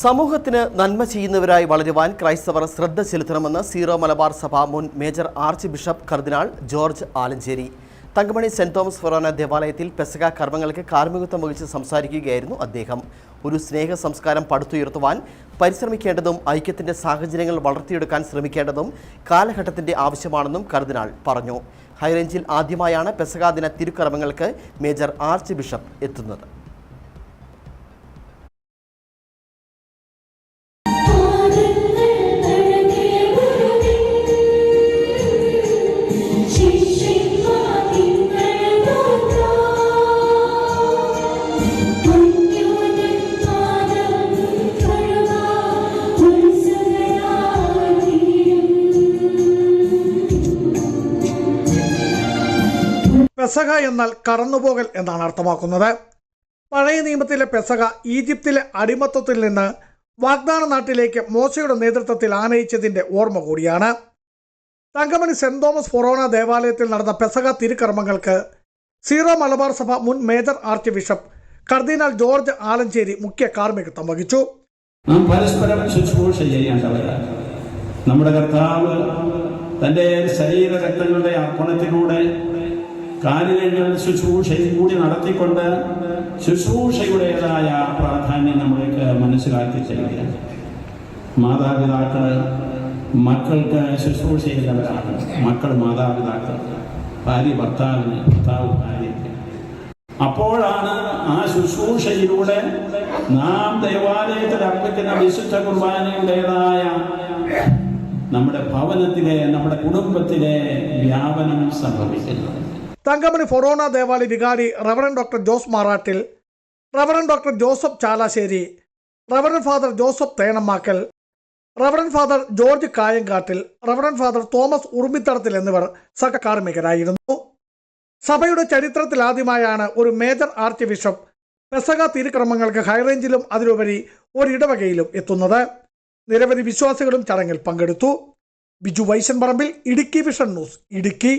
സമൂഹത്തിന് നന്മ ചെയ്യുന്നവരായി വളരുവാൻ ക്രൈസ്തവർ ശ്രദ്ധ ചെലുത്തണമെന്ന് സീറോ മലബാർ സഭ മുൻ മേജർ ആർച്ച് ബിഷപ്പ് കർദിനാൾ George Alencherry. Thankamani saint Thomas ഫൊറോന ദേവാലയത്തിൽ പെസക കർമ്മങ്ങൾക്ക് കാർമ്മികത്വം വഹിച്ച് സംസാരിക്കുകയായിരുന്നു അദ്ദേഹം. ഒരു സ്നേഹ സംസ്കാരം പടുത്തുയർത്തുവാൻ പരിശ്രമിക്കേണ്ടതും ഐക്യത്തിന്റെ സാഹചര്യങ്ങൾ വളർത്തിയെടുക്കാൻ ശ്രമിക്കേണ്ടതും കാലഘട്ടത്തിന്റെ ആവശ്യമാണെന്നും കർദിനാൾ പറഞ്ഞു. ഹൈറേഞ്ചിൽ ആദ്യമായാണ് പെസക ദിന തിരുക്കർമ്മങ്ങൾക്ക് മേജർ ആർച്ച് ബിഷപ്പ് എത്തുന്നത്. പെസഹ എന്നാൽ കടന്നുപോകൽ എന്നാണ് അർത്ഥമാക്കുന്നത്. പഴയ നിയമത്തിലെ പെസഹ ഈജിപ്തിലെ അടിമത്തത്തിൽ നിന്ന് വാഗ്ദാന നാട്ടിലേക്ക് മോശയുടെ നേതൃത്വത്തിൽ ആനയിച്ചതിന്റെ ഓർമ്മ കൂടിയാണ്. തങ്കമണി സെന്റ് തോമസ് ഫൊറോണ ദേവാലയത്തിൽ നടന്ന പെസഹ തിരുക്കർമ്മങ്ങൾക്ക് സീറോ മലബാർ സഭ മുൻ മേജർ ആർച്ച് ബിഷപ്പ് കർദിനാൾ ജോർജ് ആലഞ്ചേരി മുഖ്യ കാർമ്മികത്വം വഹിച്ചു. നാം പരസ്പരം ശുശ്രൂഷ ചെയ്യേണ്ടവരാണ് നമ്മുടെ കർത്താവ് തന്റെ ശരീര രക്തങ്ങളുടെ അർപ്പണത്തിലൂടെ കാര്യങ്ങൾ ശുശ്രൂഷയും കൂടി നടത്തിക്കൊണ്ട് ശുശ്രൂഷയുടേതായ പ്രാധാന്യം നമ്മൾക്ക് മനസ്സിലാക്കി ചെയ്യുക മാതാപിതാക്കൾ മക്കൾക്ക് ശുശ്രൂഷ ചെയ്യുന്നവരാണ് മക്കൾ മാതാപിതാക്കൾ ഭാര്യ ഭർത്താവിന് ഭർത്താവ് ഭാര്യയ്ക്ക് അപ്പോഴാണ് ആ ശുശ്രൂഷയിലൂടെ നാം ദേവാലയത്തിൽ അർപ്പിക്കുന്ന വിശുദ്ധ കുർബാനയുടേതായ നമ്മുടെ ഭവനത്തിലെ നമ്മുടെ കുടുംബത്തിലെ വ്യാപനം സംഭവിക്കുന്നത്. തങ്കമണി ഫൊറോണ ദേവാലയ വികാരി reverend doctor Jose Marattil reverend doctor Joseph Chalassery reverend father Joseph Thenamakkal reverend father George Kayankattil reverend father Thomas Urumithadathil എന്നിവർ സഹകാർമ്മികരായിരുന്നു. സഭയുടെ ചരിത്രത്തിൽ ആദ്യമായാണ് ഒരു മേജർ ആർച്ച് ബിഷപ്പ് പെസക തിരുക്രമങ്ങൾക്ക് ഹൈറേഞ്ചിലും അതിലുപരി ഒരിടവകയിലും എത്തുന്നത്. നിരവധി വിശ്വാസികളും ചടങ്ങിൽ പങ്കെടുത്തു. Biju Vaishan Parambil Idukki vision news Idukki.